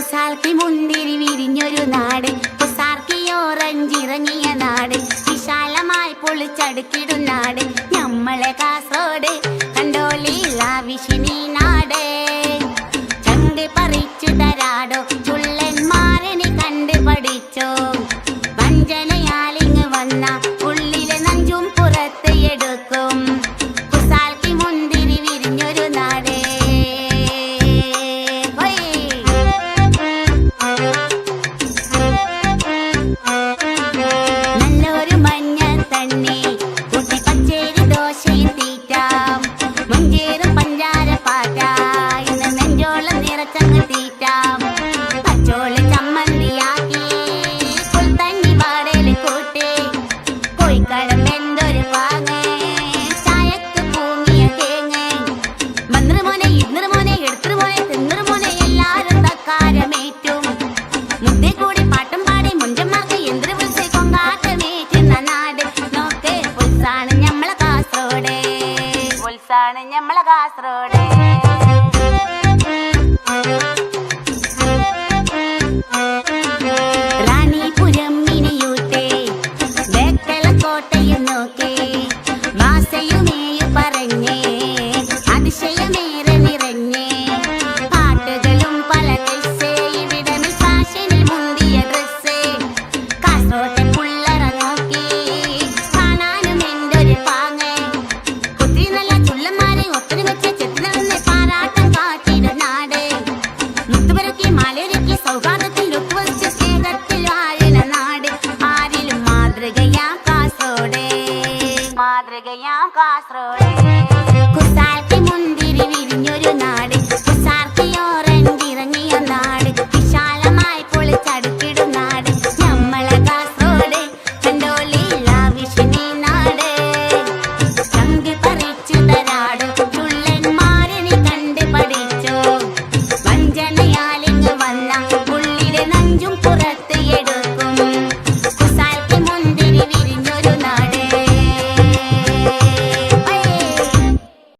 കുസാൽക്കി മുന്തിരി വിരിഞ്ഞൊരു നാട്. കുസാർക്കി ഓറഞ്ച് ഇറങ്ങിയ നാട്. വിശാലമായി പൊളിച്ചടുക്കിടും നാട്. ഞമ്മളെ കാസോട് കണ്ടോളി വിഷിനി നാട്. ചണ്ട് പറിച്ചു തരാടോ. ചുള്ളന്മാരെ നീ കണ്ട് പഠിച്ചോ. വഞ്ചനയാലിങ് വന്ന ആണ് നമ്മളെ കാസർഗോഡ്. റാണിപുരം മിനിയൂട്ടേ ബേക്കല കോട്ടയും നോക്കേ. മാസയുമേയു പറഞ്ഞേ അതിശയമേറെ നിറഞ്ഞേ. പാട്ടുകളും പല ഡ്രസ്സേ ഇവിടെ ഫാഷനിൽ മുന്തിയ ഡ്രസ്സേ. കാസർഗോഡ് ഭാരതത്തിലും കുറച്ച് സ്നേഹത്തിലും ആരുന്ന നാട് ആരിലും മാതൃകയാ കാസർഗോഡ്.